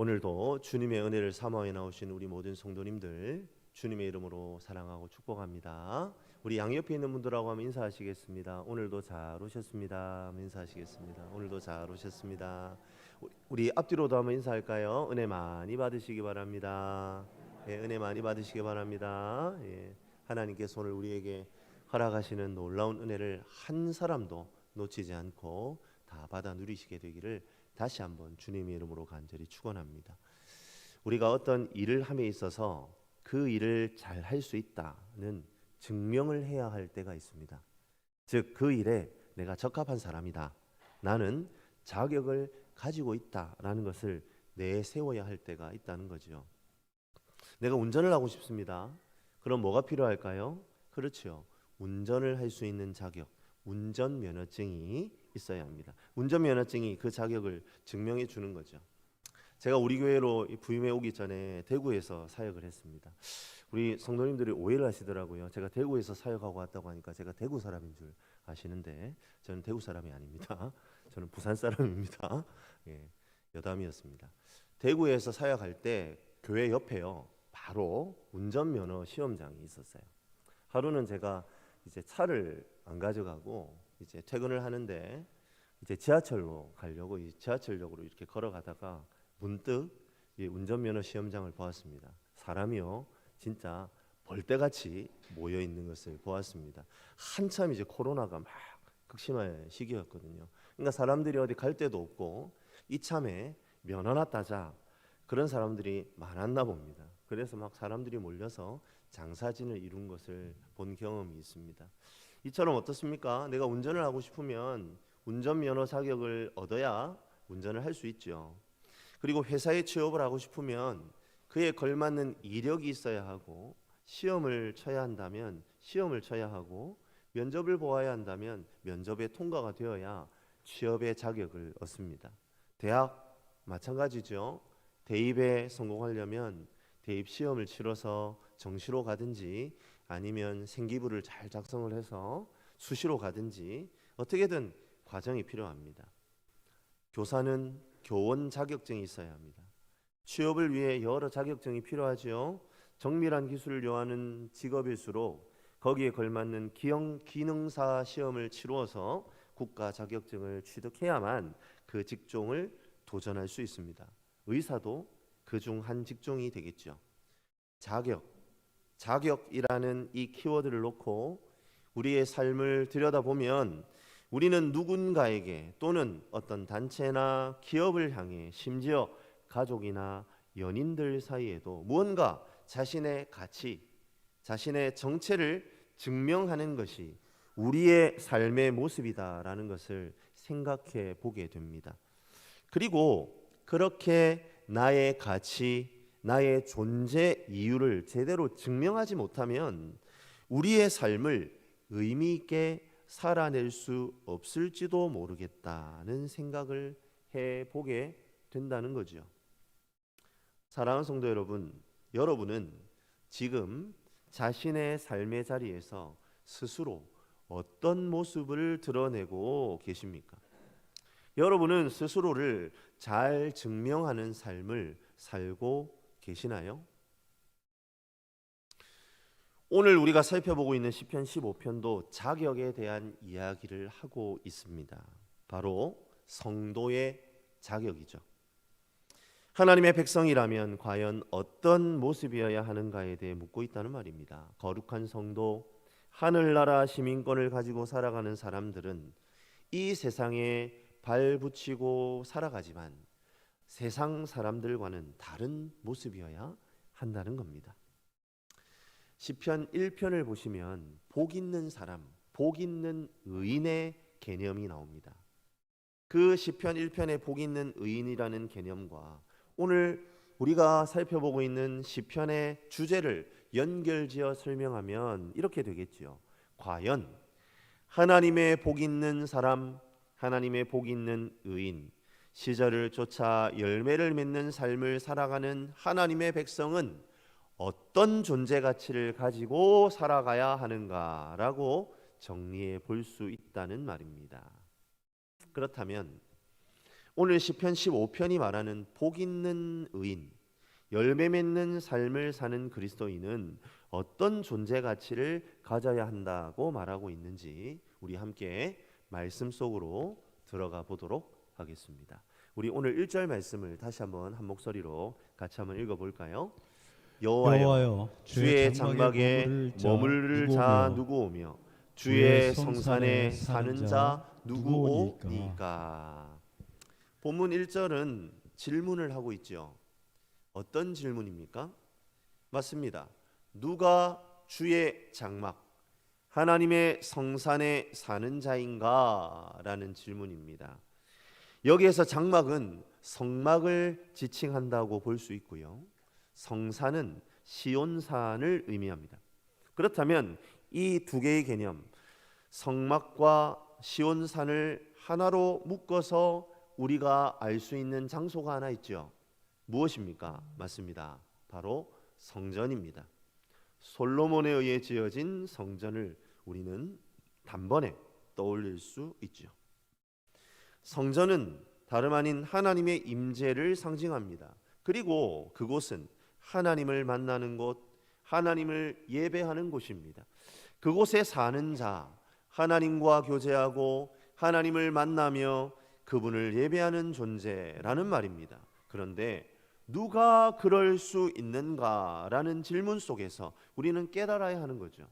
오늘도 주님의 은혜를 사모해 나오신 우리 모든 성도님들 주님의 이름으로 사랑하고 축복합니다. 우리 양옆에 있는 분들하고 한번 인사하시겠습니다. 오늘도 잘 오셨습니다. 인사하시겠습니다. 오늘도 잘 오셨습니다. 우리 앞뒤로도 한번 인사할까요? 은혜 많이 받으시기 바랍니다. 예, 은혜 많이 받으시기 바랍니다. 예, 하나님께서 오늘 우리에게 허락하시는 놀라운 은혜를 한 사람도 놓치지 않고 다 받아 누리시게 되기를 다시 한번 주님의 이름으로 간절히 축원합니다. 우리가 어떤 일을 함에 있어서 그 일을 잘 할 수 있다는 증명을 해야 할 때가 있습니다. 즉 그 일에 내가 적합한 사람이다. 나는 자격을 가지고 있다라는 것을 내세워야 할 때가 있다는 거죠. 내가 운전을 하고 싶습니다. 그럼 뭐가 필요할까요? 그렇죠. 운전을 할 수 있는 자격, 운전 면허증이 있어야 합니다. 운전 면허증이 그 자격을 증명해 주는 거죠. 제가 우리 교회로 부임해 오기 전에 대구에서 사역을 했습니다. 우리 성도님들이 오해를 하시더라고요. 제가 대구에서 사역하고 왔다고 하니까 제가 대구 사람인 줄 아시는데 저는 대구 사람이 아닙니다. 저는 부산 사람입니다. 예, 여담이었습니다. 대구에서 사역할 때 교회 옆에요. 바로 운전면허 시험장이 있었어요. 하루는 제가 이제 차를 안 가져가고 이제 퇴근을 하는데 이제 지하철로 가려고 이 지하철역으로 이렇게 걸어가다가 문득 이 운전면허 시험장을 보았습니다. 사람이요 진짜 벌떼같이 모여 있는 것을 보았습니다. 한참 이제 코로나가 막 극심할 시기였거든요. 그러니까 사람들이 어디 갈 데도 없고 이참에 면허나 따자 그런 사람들이 많았나 봅니다. 그래서 막 사람들이 몰려서 장사진을 이룬 것을 본 경험이 있습니다. 이처럼 어떻습니까? 내가 운전을 하고 싶으면 운전면허 자격을 얻어야 운전을 할 수 있죠. 그리고 회사에 취업을 하고 싶으면 그에 걸맞는 이력이 있어야 하고 시험을 쳐야 한다면 시험을 쳐야 하고 면접을 보아야 한다면 면접에 통과가 되어야 취업의 자격을 얻습니다. 대학 마찬가지죠. 대입에 성공하려면 대입 시험을 치러서 정시로 가든지 아니면 생기부를 잘 작성을 해서 수시로 가든지 어떻게든 과정이 필요합니다. 교사는 교원 자격증이 있어야 합니다. 취업을 위해 여러 자격증이 필요하지요. 정밀한 기술을 요하는 직업일수록 거기에 걸맞는 기형 기능사 시험을 치루어서 국가 자격증을 취득해야만 그 직종을 도전할 수 있습니다. 의사도 그 중 한 직종이 되겠죠. 자격, 자격이라는 이 키워드를 놓고 우리의 삶을 들여다보면 우리는 누군가에게 또는 어떤 단체나 기업을 향해 심지어 가족이나 연인들 사이에도 무언가 자신의 가치, 자신의 정체를 증명하는 것이 우리의 삶의 모습이다라는 것을 생각해 보게 됩니다. 그리고 그렇게 나의 가치, 나의 존재 이유를 제대로 증명하지 못하면 우리의 삶을 의미 있게 살아낼 수 없을지도 모르겠다는 생각을 해 보게 된다는 거죠. 사랑하는 성도 여러분, 여러분은 지금 자신의 삶의 자리에서 스스로 어떤 모습을 드러내고 계십니까? 여러분은 스스로를 잘 증명하는 삶을 살고 계시나요? 오늘 우리가 살펴보고 있는 시편 15편도 자격에 대한 이야기를 하고 있습니다. 바로 성도의 자격이죠. 하나님의 백성이라면 과연 어떤 모습이어야 하는가에 대해 묻고 있다는 말입니다. 거룩한 성도, 하늘나라 시민권을 가지고 살아가는 사람들은 이 세상에 발붙이고 살아가지만 세상 사람들과는 다른 모습이어야 한다는 겁니다. 시편 1편을 보시면 복 있는 사람, 복 있는 의인의 개념이 나옵니다. 그 시편 1편의 복 있는 의인이라는 개념과 오늘 우리가 살펴보고 있는 시편의 주제를 연결지어 설명하면 이렇게 되겠지요. 과연 하나님의 복 있는 사람, 하나님의 복 있는 의인, 시절을 쫓아 열매를 맺는 삶을 살아가는 하나님의 백성은 어떤 존재 가치를 가지고 살아가야 하는가라고 정리해 볼 수 있다는 말입니다. 그렇다면 오늘 시편 15편이 말하는 복 있는 의인, 열매 맺는 삶을 사는 그리스도인은 어떤 존재 가치를 가져야 한다고 말하고 있는지 우리 함께 말씀 속으로 들어가 보도록 하겠습니다. 우리 오늘 1절 말씀을 다시 한번 한 목소리로 같이 한번 읽어 볼까요? 여호와여 여호와여 주의 장막에 머무를 자 누구 오며 주의 성산에 사는 자 누구 오니까 본문 1절은 질문을 하고 있죠. 어떤 질문입니까? 맞습니다. 누가 주의 장막 하나님의 성산에 사는 자인가라는 질문입니다. 여기에서 장막은 성막을 지칭한다고 볼 수 있고요. 성산은 시온산을 의미합니다. 그렇다면 이 두 개의 개념 성막과 시온산을 하나로 묶어서 우리가 알 수 있는 장소가 하나 있죠. 무엇입니까? 맞습니다. 바로 성전입니다. 솔로몬에 의해 지어진 성전을 우리는 단번에 떠올릴 수 있죠. 성전은 다름 아닌 하나님의 임재를 상징합니다. 그리고 그곳은 하나님을 만나는 곳, 하나님을 예배하는 곳입니다. 그곳에 사는 자, 하나님과 교제하고 하나님을 만나며 그분을 예배하는 존재라는 말입니다. 그런데 누가 그럴 수 있는가라는 질문 속에서 우리는 깨달아야 하는 거죠.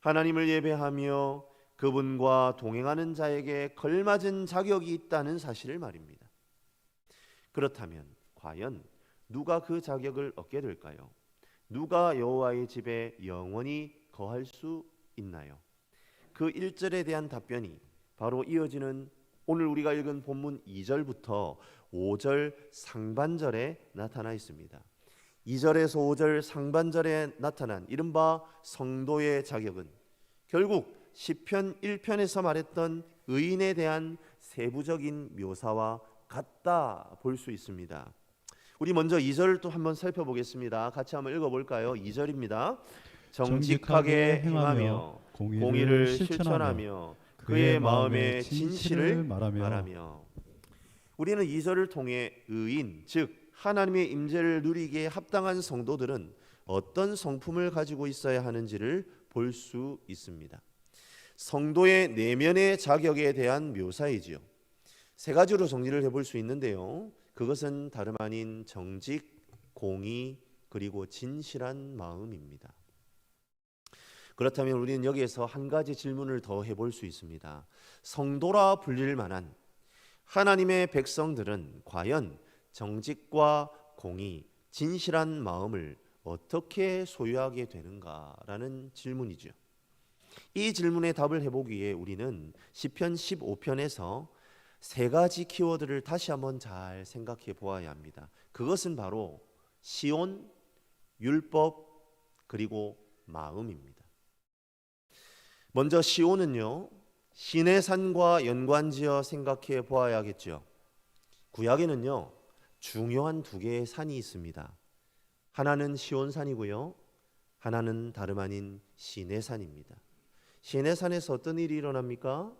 하나님을 예배하며 그분과 동행하는 자에게 걸맞은 자격이 있다는 사실을 말입니다. 그렇다면 과연 누가 그 자격을 얻게 될까요? 누가 여호와의 집에 영원히 거할 수 있나요? 그 1절에 대한 답변이 바로 이어지는 오늘 우리가 읽은 본문 2절부터 5절 상반절에 나타나 있습니다. 2절에서 5절 상반절에 나타난 이른바 성도의 자격은 결국 시편 1편에서 말했던 의인에 대한 세부적인 묘사와 같다 볼 수 있습니다. 우리 먼저 2절을 또 한번 살펴보겠습니다. 같이 한번 읽어 볼까요? 2절입니다. 정직하게 행하며 공의를 실천하며 그의 마음의 진실을 말하며 우리는 이 절을 통해 의인 즉 하나님의 임재를 누리기에 합당한 성도들은 어떤 성품을 가지고 있어야 하는지를 볼 수 있습니다. 성도의 내면의 자격에 대한 묘사이지요. 세 가지로 정리를 해볼 수 있는데요. 그것은 다름 아닌 정직, 공의, 그리고 진실한 마음입니다. 그렇다면 우리는 여기에서 한 가지 질문을 더 해볼 수 있습니다. 성도라 불릴 만한 하나님의 백성들은 과연 정직과 공의, 진실한 마음을 어떻게 소유하게 되는가라는 질문이죠. 이 질문에 답을 해보기 위해 우리는 시편 15편에서 세 가지 키워드를 다시 한번 잘 생각해 보아야 합니다. 그것은 바로 시온, 율법, 그리고 마음입니다. 먼저 시온은요. 신의 산과 연관지어 생각해 보아야겠죠. 구약에는요. 중요한 두 개의 산이 있습니다. 하나는 시온산이고요. 하나는 다름 아닌 시내산입니다. 시내산에서 어떤 일이 일어납니까?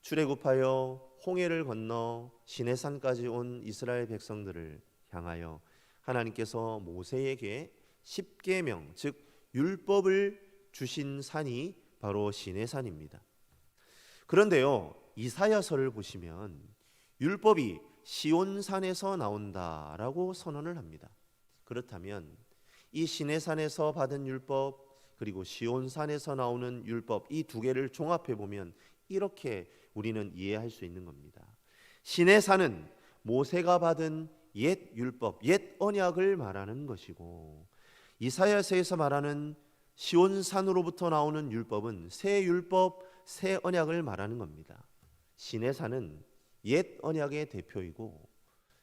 출애굽하여 홍해를 건너 시내산까지 온 이스라엘 백성들을 향하여 하나님께서 모세에게 십계명 즉 율법을 주신 산이 바로 시내산입니다. 그런데요. 이사야서를 보시면 율법이 시온산에서 나온다라고 선언을 합니다. 그렇다면 이 시내산에서 받은 율법 그리고 시온산에서 나오는 율법 이 두 개를 종합해 보면 이렇게 우리는 이해할 수 있는 겁니다. 시내산은 모세가 받은 옛 율법, 옛 언약을 말하는 것이고 이사야서에서 말하는 시온산으로부터 나오는 율법은 새 율법, 새 언약을 말하는 겁니다. 시내산은 옛 언약의 대표이고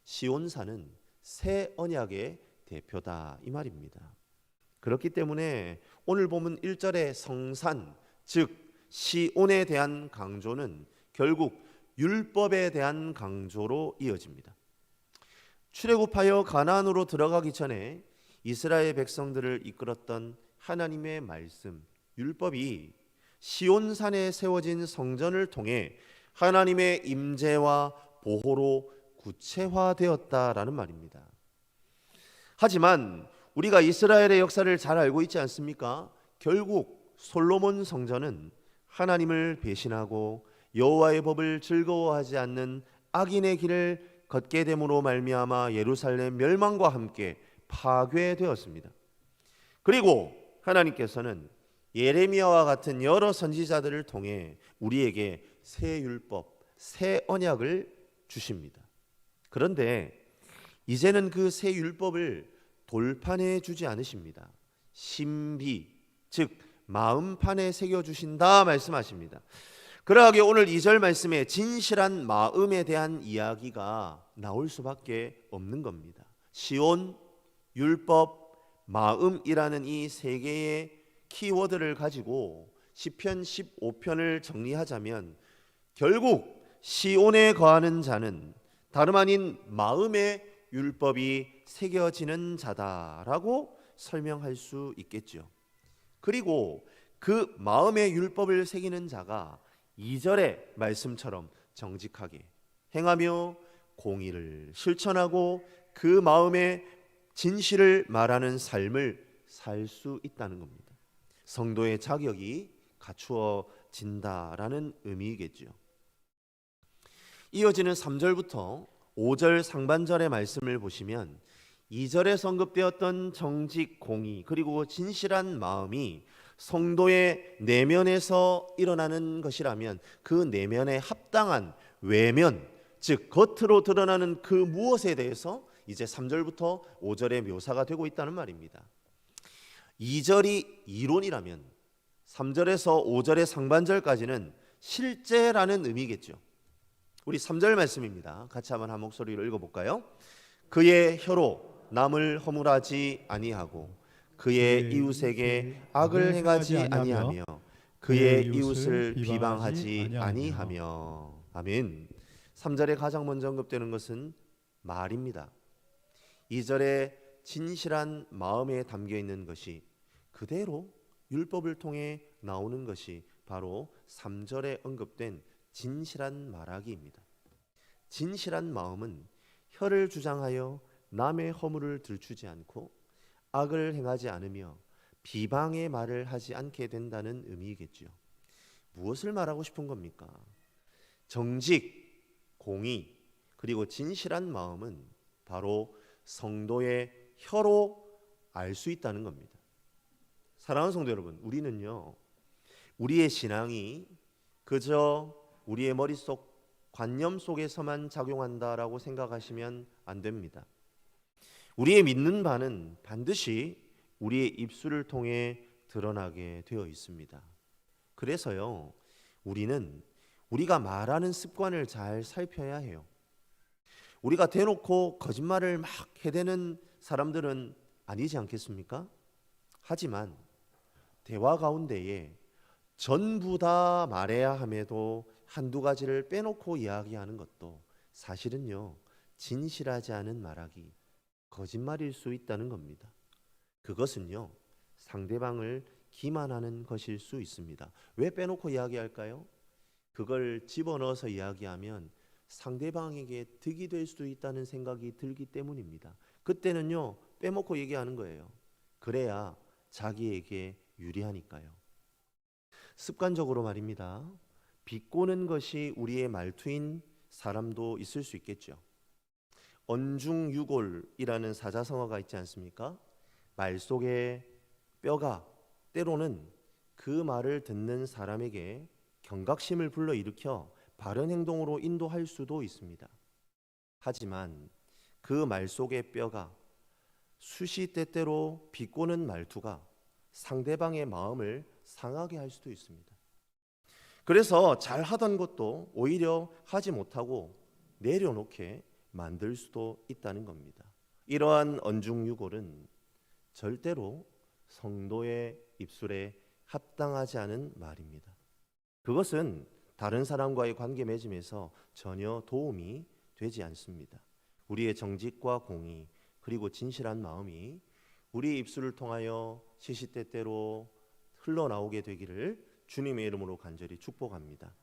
시온산은 새 언약의 대표다 이 말입니다. 그렇기 때문에 오늘 보면 1절의 성산 즉 시온에 대한 강조는 결국 율법에 대한 강조로 이어집니다. 출애굽하여 가나안으로 들어가기 전에 이스라엘 백성들을 이끌었던 하나님의 말씀 율법이 시온산에 세워진 성전을 통해 하나님의 임재와 보호로 구체화되었다라는 말입니다. 하지만 우리가 이스라엘의 역사를 잘 알고 있지 않습니까? 결국 솔로몬 성전은 하나님을 배신하고 여호와의 법을 즐거워하지 않는 악인의 길을 걷게 됨으로 말미암아 예루살렘 멸망과 함께 파괴되었습니다. 그리고 하나님께서는 예레미야와 같은 여러 선지자들을 통해 우리에게 새 율법, 새 언약을 주십니다. 그런데 이제는 그 새 율법을 돌판에 주지 않으십니다. 신비, 즉 마음판에 새겨 주신다 말씀하십니다. 그러하게 오늘 2절 말씀에 진실한 마음에 대한 이야기가 나올 수밖에 없는 겁니다. 시온, 율법, 마음이라는 이 세 개의 키워드를 가지고 시편 15편을 정리하자면 결국 시온에 거하는 자는 다름 아닌 마음의 율법이 새겨지는 자다라고 설명할 수 있겠죠. 그리고 그 마음의 율법을 새기는 자가 2절의 말씀처럼 정직하게 행하며 공의를 실천하고 그 마음의 진실을 말하는 삶을 살 수 있다는 겁니다. 성도의 자격이 갖추어진다라는 의미이겠죠. 이어지는 3절부터 5절 상반절의 말씀을 보시면 2절에 언급되었던 정직, 공의 그리고 진실한 마음이 성도의 내면에서 일어나는 것이라면 그 내면에 합당한 외면, 즉 겉으로 드러나는 그 무엇에 대해서 이제 3절부터 5절의 묘사가 되고 있다는 말입니다. 2절이 이론이라면 3절에서 5절의 상반절까지는 실제라는 의미겠죠. 우리 3절 말씀입니다. 같이 한번 한 목소리로 읽어 볼까요? 그의 혀로 남을 허물하지 아니하고 그의 이웃에게 악을 행하지 아니하며 그의 이웃을 비방하지 아니하며 아멘. 3절에 가장 먼저 언급되는 것은 말입니다. 2절에 진실한 마음에 담겨 있는 것이 그대로 율법을 통해 나오는 것이 바로 3절에 언급된 진실한 말하기입니다. 진실한 마음은 혀를 주장하여 남의 허물을 들추지 않고 악을 행하지 않으며 비방의 말을 하지 않게 된다는 의미이겠죠. 무엇을 말하고 싶은 겁니까? 정직, 공의, 그리고 진실한 마음은 바로 성도의 혀로 알 수 있다는 겁니다. 사랑하는 성도 여러분, 우리는요, 우리의 신앙이 그저 우리의 머릿속 관념 속에서만 작용한다라고 생각하시면 안 됩니다. 우리의 믿는 바는 반드시 우리의 입술을 통해 드러나게 되어 있습니다. 그래서요, 우리는 우리가 말하는 습관을 잘 살펴야 해요. 우리가 대놓고 거짓말을 막 해대는 사람들은 아니지 않겠습니까? 하지만 대화 가운데에 전부 다 말해야 함에도 한두 가지를 빼놓고 이야기하는 것도 사실은요, 진실하지 않은 말하기, 거짓말일 수 있다는 겁니다. 그것은요, 상대방을 기만하는 것일 수 있습니다. 왜 빼놓고 이야기할까요? 그걸 집어넣어서 이야기하면 상대방에게 득이 될 수도 있다는 생각이 들기 때문입니다. 그때는요, 빼먹고 얘기하는 거예요. 그래야 자기에게 유리하니까요. 습관적으로 말입니다. 비꼬는 것이 우리의 말투인 사람도 있을 수 있겠죠. 언중유골이라는 사자성어가 있지 않습니까? 말 속에 뼈가 때로는 그 말을 듣는 사람에게 경각심을 불러일으켜 바른 행동으로 인도할 수도 있습니다. 하지만 그 말 속의 뼈가 수시 때때로 비꼬는 말투가 상대방의 마음을 상하게 할 수도 있습니다. 그래서 잘 하던 것도 오히려 하지 못하고 내려놓게 만들 수도 있다는 겁니다. 이러한 언중유골은 절대로 성도의 입술에 합당하지 않은 말입니다. 그것은 다른 사람과의 관계 맺음에서 전혀 도움이 되지 않습니다. 우리의 정직과 공의 그리고 진실한 마음이 우리 입술을 통하여 시시때때로 흘러나오게 되기를 주님의 이름으로 간절히 축복합니다.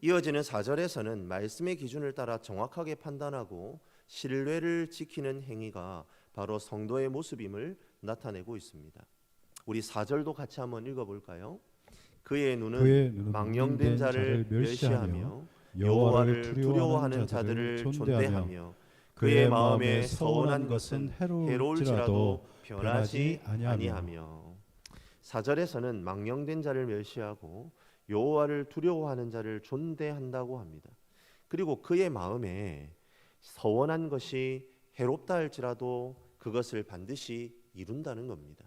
이어지는 4절에서는 말씀의 기준을 따라 정확하게 판단하고 신뢰를 지키는 행위가 바로 성도의 모습임을 나타내고 있습니다. 우리 4절도 같이 한번 읽어 볼까요? 그의 눈은 그의 눈은 망령된 자를 멸시하며 여호와를 두려워하는 자들을 존대하며 그의 마음에 서운한 것은 해로울지라도 변하지 아니하며 사절에서는 망령된 자를 멸시하고 여호와를 두려워하는 자를 존대한다고 합니다. 그리고 그의 마음에 서원한 것이 해롭다 할지라도 그것을 반드시 이룬다는 겁니다.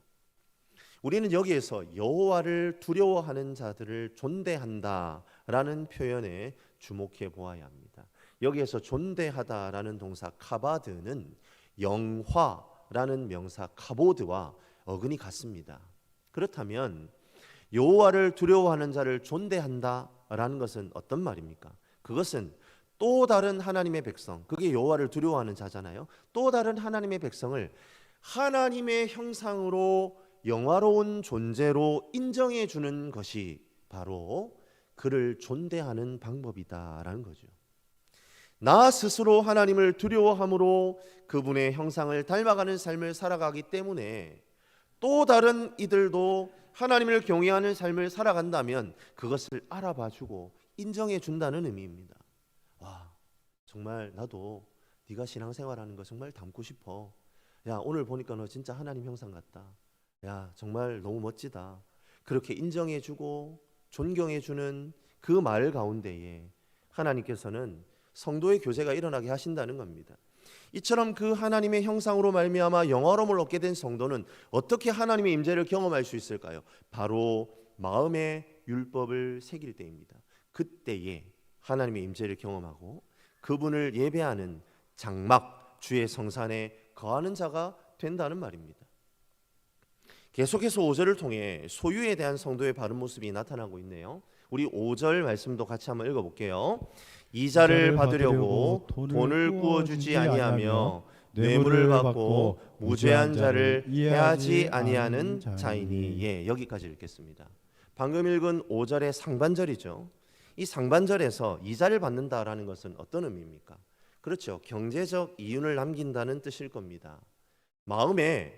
우리는 여기에서 여호와를 두려워하는 자들을 존대한다라는 표현에 주목해 보아야 합니다. 여기에서 존대하다라는 동사 카바드는 영화라는 명사 카보드와 어근이 같습니다. 그렇다면 여호와를 두려워하는 자를 존대한다라는 것은 어떤 말입니까? 그것은 또 다른 하나님의 백성, 그게 여호와를 두려워하는 자잖아요. 또 다른 하나님의 백성을 하나님의 형상으로 영화로운 존재로 인정해 주는 것이 바로 그를 존대하는 방법이다라는 거죠. 나 스스로 하나님을 두려워함으로 그분의 형상을 닮아가는 삶을 살아가기 때문에 또 다른 이들도 하나님을 경외하는 삶을 살아간다면 그것을 알아봐 주고 인정해 준다는 의미입니다. 와, 정말 나도 네가 신앙생활하는 거 정말 닮고 싶어. 야, 오늘 보니까 너 진짜 하나님 형상 같다. 야, 정말 너무 멋지다. 그렇게 인정해 주고 존경해 주는 그 말 가운데에 하나님께서는 성도의 교제가 일어나게 하신다는 겁니다. 이처럼 그 하나님의 형상으로 말미암아 영화로움을 얻게 된 성도는 어떻게 하나님의 임재를 경험할 수 있을까요? 바로 마음의 율법을 새길 때입니다. 그때에 하나님의 임재를 경험하고 그분을 예배하는 장막 주의 성산에 거하는 자가 된다는 말입니다. 계속해서 5절을 통해 소유에 대한 성도의 바른 모습이 나타나고 있네요. 우리 5절 말씀도 같이 한번 읽어 볼게요. 이자를 받으려고 돈을 구워주지 아니하며 뇌물을 받고 무죄한 자를 해하지 아니하는 자이니 예 여기까지 읽겠습니다. 방금 읽은 5절의 상반절이죠. 이 상반절에서 이자를 받는다라는 것은 어떤 의미입니까? 그렇죠. 경제적 이윤을 남긴다는 뜻일 겁니다. 마음에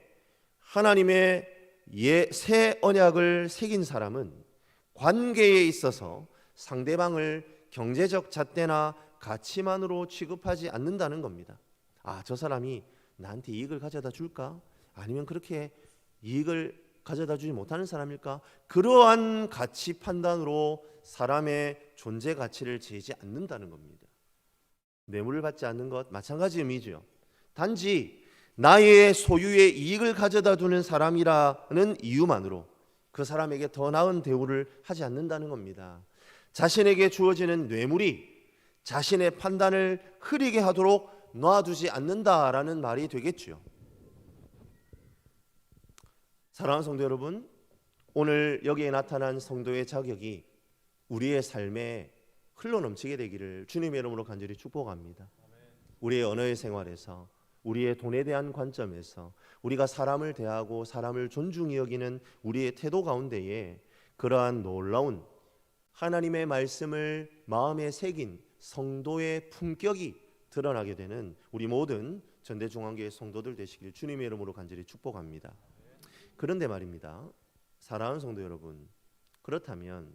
하나님의 예, 새 언약을 새긴 사람은 관계에 있어서 상대방을 경제적 잣대나 가치만으로 취급하지 않는다는 겁니다. 아, 저 사람이 나한테 이익을 가져다 줄까? 아니면 그렇게 이익을 가져다 주지 못하는 사람일까? 그러한 가치 판단으로 사람의 존재 가치를 재지 않는다는 겁니다. 뇌물을 받지 않는 것 마찬가지 의미죠. 단지 나의 소유의 이익을 가져다 두는 사람이라는 이유만으로 그 사람에게 더 나은 대우를 하지 않는다는 겁니다. 자신에게 주어지는 뇌물이 자신의 판단을 흐리게 하도록 놔두지 않는다라는 말이 되겠지요. 사랑하는 성도 여러분, 오늘 여기에 나타난 성도의 자격이 우리의 삶에 흘러 넘치게 되기를 주님의 이름으로 간절히 축복합니다. 우리의 언어의 생활에서 우리의 돈에 대한 관점에서 우리가 사람을 대하고 사람을 존중히 여기는 우리의 태도 가운데에 그러한 놀라운 하나님의 말씀을 마음에 새긴 성도의 품격이 드러나게 되는 우리 모든 전대중앙교회 성도들 되시길 주님의 이름으로 간절히 축복합니다. 그런데 말입니다. 사랑하는 성도 여러분, 그렇다면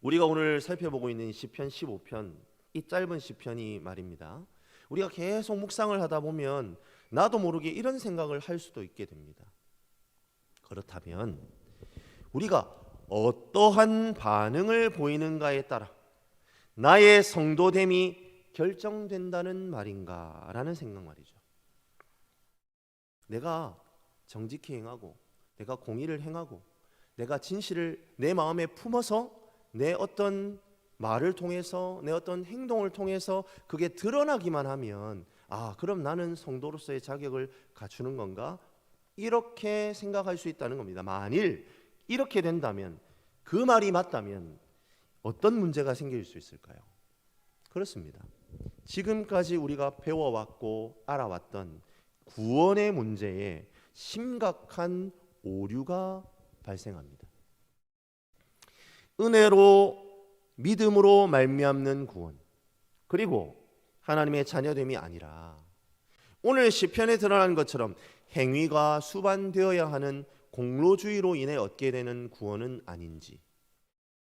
우리가 오늘 살펴보고 있는 시편 15편 이 짧은 시편이 말입니다. 우리가 계속 묵상을 하다 보면 나도 모르게 이런 생각을 할 수도 있게 됩니다. 그렇다면 우리가 어떠한 반응을 보이는가에 따라 나의 성도됨이 결정된다는 말인가라는 생각 말이죠. 내가 정직히 행하고 내가 공의를 행하고 내가 진실을 내 마음에 품어서 내 어떤 말을 통해서 내 어떤 행동을 통해서 그게 드러나기만 하면 아 그럼 나는 성도로서의 자격을 갖추는 건가 이렇게 생각할 수 있다는 겁니다. 만일 이렇게 된다면 그 말이 맞다면 어떤 문제가 생길 수 있을까요? 그렇습니다. 지금까지 우리가 배워왔고 알아왔던 구원의 문제에 심각한 오류가 발생합니다. 은혜로 믿음으로 말미암는 구원 그리고 하나님의 자녀됨이 아니라 오늘 시편에 드러난 것처럼 행위가 수반되어야 하는 공로주의로 인해 얻게 되는 구원은 아닌지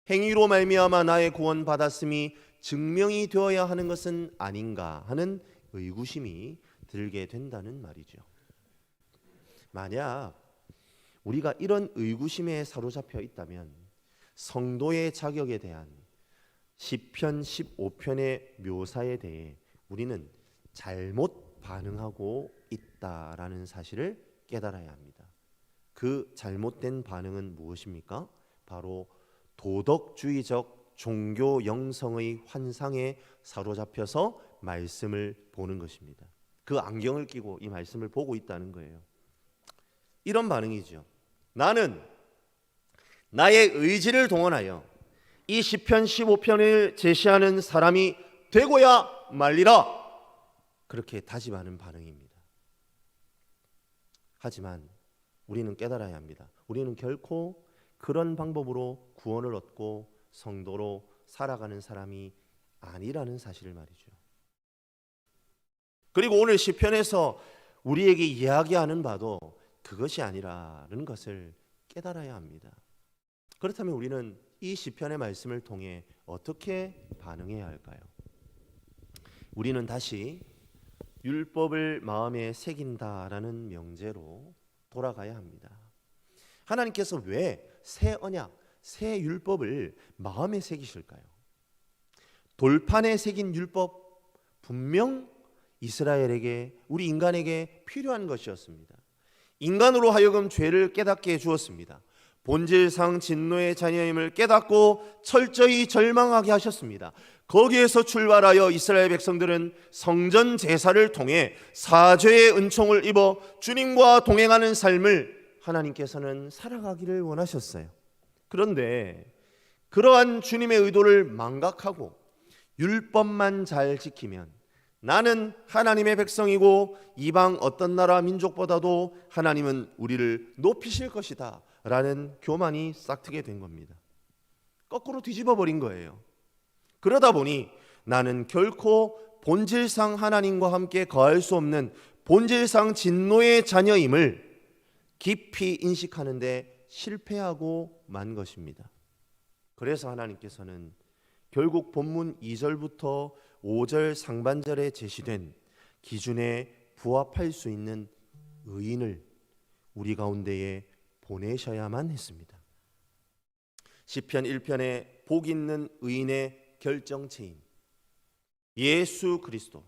행위로 말미암아 나의 구원 받았음이 증명이 되어야 하는 것은 아닌가 하는 의구심이 들게 된다는 말이죠. 만약 우리가 이런 의구심에 사로잡혀 있다면 성도의 자격에 대한 시편 15편의 묘사에 대해 우리는 잘못 반응하고 있다라는 사실을 깨달아야 합니다. 그 잘못된 반응은 무엇입니까? 바로 도덕주의적 종교 영성의 환상에 사로잡혀서 말씀을 보는 것입니다. 그 안경을 끼고 이 말씀을 보고 있다는 거예요. 이런 반응이죠. 나는 나의 의지를 동원하여 이 시편 15편을 제시하는 사람이 되고야 말리라. 그렇게 다짐하는 반응입니다. 하지만 우리는 깨달아야 합니다. 우리는 결코 그런 방법으로 구원을 얻고 성도로 살아가는 사람이 아니라는 사실을 말이죠. 그리고 오늘 시편에서 우리에게 이야기하는 바도 그것이 아니라는 것을 깨달아야 합니다. 그렇다면 우리는 이 시편의 말씀을 통해 어떻게 반응해야 할까요? 우리는 다시 율법을 마음에 새긴다라는 명제로 돌아가야 합니다. 하나님께서 왜 새 언약, 새 율법을 마음에 새기실까요? 돌판에 새긴 율법 분명 이스라엘에게 우리 인간에게 필요한 것이었습니다. 인간으로 하여금 죄를 깨닫게 해 주었습니다. 본질상 진노의 자녀임을 깨닫고 철저히 절망하게 하셨습니다. 거기에서 출발하여 이스라엘 백성들은 성전 제사를 통해 사죄의 은총을 입어 주님과 동행하는 삶을 하나님께서는 살아가기를 원하셨어요. 그런데 그러한 주님의 의도를 망각하고 율법만 잘 지키면 나는 하나님의 백성이고 이방 어떤 나라 민족보다도 하나님은 우리를 높이실 것이다 라는 교만이 싹트게 된 겁니다. 거꾸로 뒤집어 버린 거예요. 그러다 보니 나는 결코 본질상 하나님과 함께 거할 수 없는 본질상 진노의 자녀임을 깊이 인식하는데 실패하고 만 것입니다. 그래서 하나님께서는 결국 본문 2절부터 5절 상반절에 제시된 기준에 부합할 수 있는 의인을 우리 가운데에 보내셔야만 했습니다. 시편 1편에 복 있는 의인의 결정체인 예수 그리스도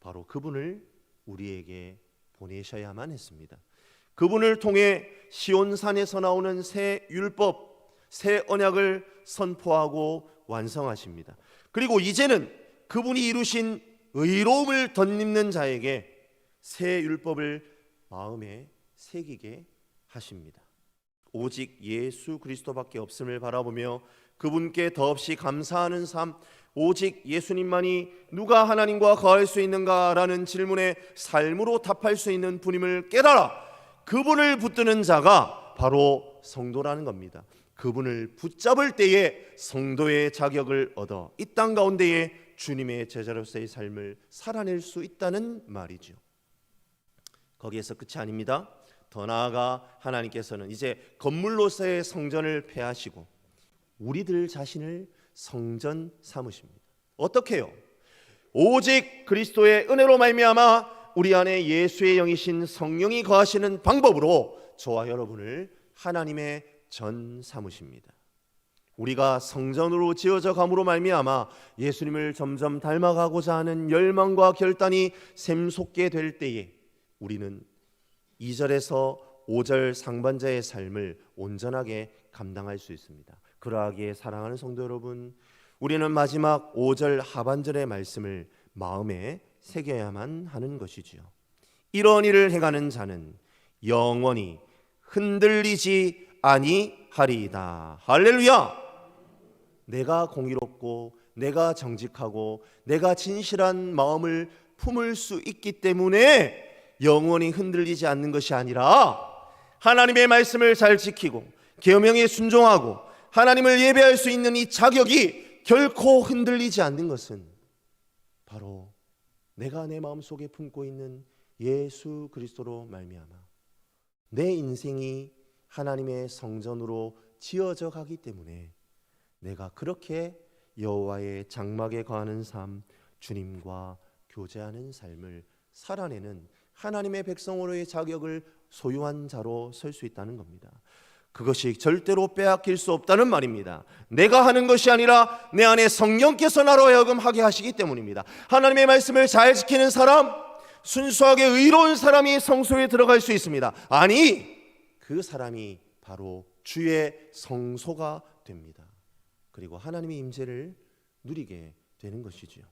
바로 그분을 우리에게 보내셔야만 했습니다. 그분을 통해 시온산에서 나오는 새 율법, 새 언약을 선포하고 완성하십니다. 그리고 이제는 그분이 이루신 의로움을 덧입는 자에게 새 율법을 마음에 새기게 하십니다. 오직 예수 그리스도밖에 없음을 바라보며 그분께 더없이 감사하는 삶, 오직 예수님만이 누가 하나님과 거할 수 있는가라는 질문에 삶으로 답할 수 있는 분임을 깨달아 그분을 붙드는 자가 바로 성도라는 겁니다. 그분을 붙잡을 때에 성도의 자격을 얻어 이 땅 가운데에 주님의 제자로서의 삶을 살아낼 수 있다는 말이죠. 거기에서 끝이 아닙니다. 더 나아가 하나님께서는 이제 건물로서의 성전을 폐하시고 우리들 자신을 성전 삼으십니다. 어떻게요? 오직 그리스도의 은혜로 말미암아 우리 안에 예수의 영이신 성령이 거하시는 방법으로 저와 여러분을 하나님의 전 삼으십니다. 우리가 성전으로 지어져 감으로 말미암아 예수님을 점점 닮아가고자 하는 열망과 결단이 샘솟게 될 때에 우리는 2절에서 5절 상반자의 삶을 온전하게 감당할 수 있습니다. 그러하기에 사랑하는 성도 여러분, 우리는 마지막 5절 하반절의 말씀을 마음에 새겨야만 하는 것이지요. 이런 일을 행하는 자는 영원히 흔들리지 아니하리이다. 할렐루야! 내가 공의롭고 내가 정직하고 내가 진실한 마음을 품을 수 있기 때문에 영원히 흔들리지 않는 것이 아니라 하나님의 말씀을 잘 지키고 계명에 순종하고 하나님을 예배할 수 있는 이 자격이 결코 흔들리지 않는 것은 바로 내가 내 마음속에 품고 있는 예수 그리스도로 말미암아 내 인생이 하나님의 성전으로 지어져 가기 때문에 내가 그렇게 여호와의 장막에 거하는 삶, 주님과 교제하는 삶을 살아내는 하나님의 백성으로의 자격을 소유한 자로 설 수 있다는 겁니다. 그것이 절대로 빼앗길 수 없다는 말입니다. 내가 하는 것이 아니라 내 안에 성령께서 나로 하여금 하게 하시기 때문입니다. 하나님의 말씀을 잘 지키는 사람, 순수하게 의로운 사람이 성소에 들어갈 수 있습니다. 아니, 그 사람이 바로 주의 성소가 됩니다. 그리고 하나님의 임재를 누리게 되는 것이지요.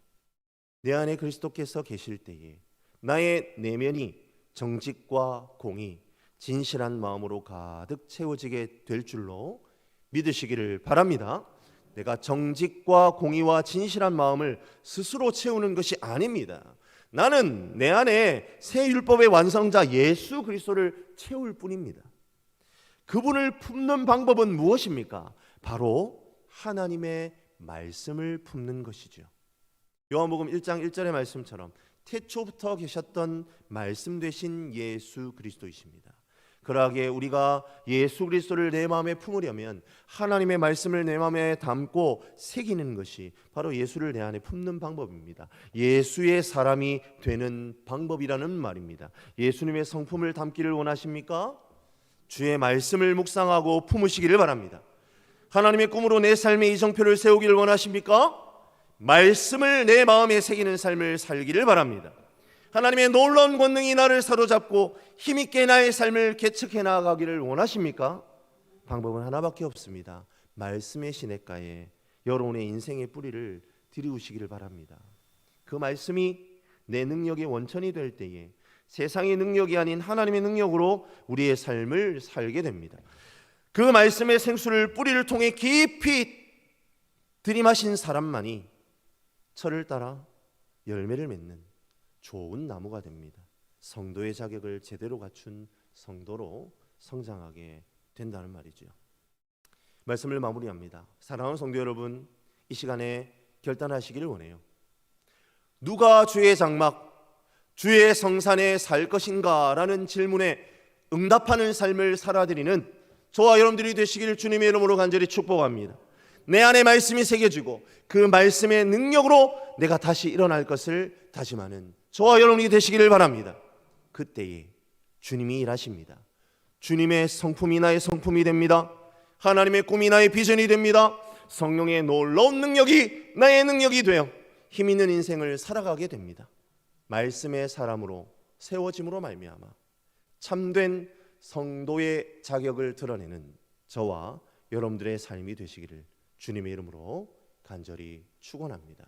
내 안에 그리스도께서 계실 때에 나의 내면이 정직과 공의, 진실한 마음으로 가득 채워지게 될 줄로 믿으시기를 바랍니다. 내가 정직과 공의와 진실한 마음을 스스로 채우는 것이 아닙니다. 나는 내 안에 새 율법의 완성자 예수 그리스도를 채울 뿐입니다. 그분을 품는 방법은 무엇입니까? 바로 하나님의 말씀을 품는 것이죠. 요한복음 1장 1절의 말씀처럼 태초부터 계셨던 말씀 되신 예수 그리스도이십니다. 그러하기에 우리가 예수 그리스도를 내 마음에 품으려면 하나님의 말씀을 내 마음에 담고 새기는 것이 바로 예수를 내 안에 품는 방법입니다. 예수의 사람이 되는 방법이라는 말입니다. 예수님의 성품을 담기를 원하십니까? 주의 말씀을 묵상하고 품으시기를 바랍니다. 하나님의 꿈으로 내 삶의 이정표를 세우기를 원하십니까? 말씀을 내 마음에 새기는 삶을 살기를 바랍니다. 하나님의 놀라운 권능이 나를 사로잡고 힘있게 나의 삶을 개척해 나가기를 원하십니까? 방법은 하나밖에 없습니다. 말씀의 시냇가에 여러분의 인생의 뿌리를 들이우시기를 바랍니다. 그 말씀이 내 능력의 원천이 될 때에 세상의 능력이 아닌 하나님의 능력으로 우리의 삶을 살게 됩니다. 그 말씀의 생수를 뿌리를 통해 깊이 들이마신 사람만이 철을 따라 열매를 맺는 좋은 나무가 됩니다. 성도의 자격을 제대로 갖춘 성도로 성장하게 된다는 말이죠. 말씀을 마무리합니다. 사랑하는 성도 여러분, 이 시간에 결단하시기를 원해요. 누가 주의 장막, 주의 성산에 살 것인가라는 질문에 응답하는 삶을 살아드리는 저와 여러분들이 되시기를 주님의 이름으로 간절히 축복합니다. 내 안에 말씀이 새겨지고 그 말씀의 능력으로 내가 다시 일어날 것을 다짐하는 저와 여러분이 되시기를 바랍니다. 그때에 주님이 일하십니다. 주님의 성품이 나의 성품이 됩니다. 하나님의 꿈이 나의 비전이 됩니다. 성령의 놀라운 능력이 나의 능력이 되어 힘 있는 인생을 살아가게 됩니다. 말씀의 사람으로 세워짐으로 말미암아 참된 성도의 자격을 드러내는 저와 여러분들의 삶이 되시기를 주님의 이름으로 간절히 축원합니다.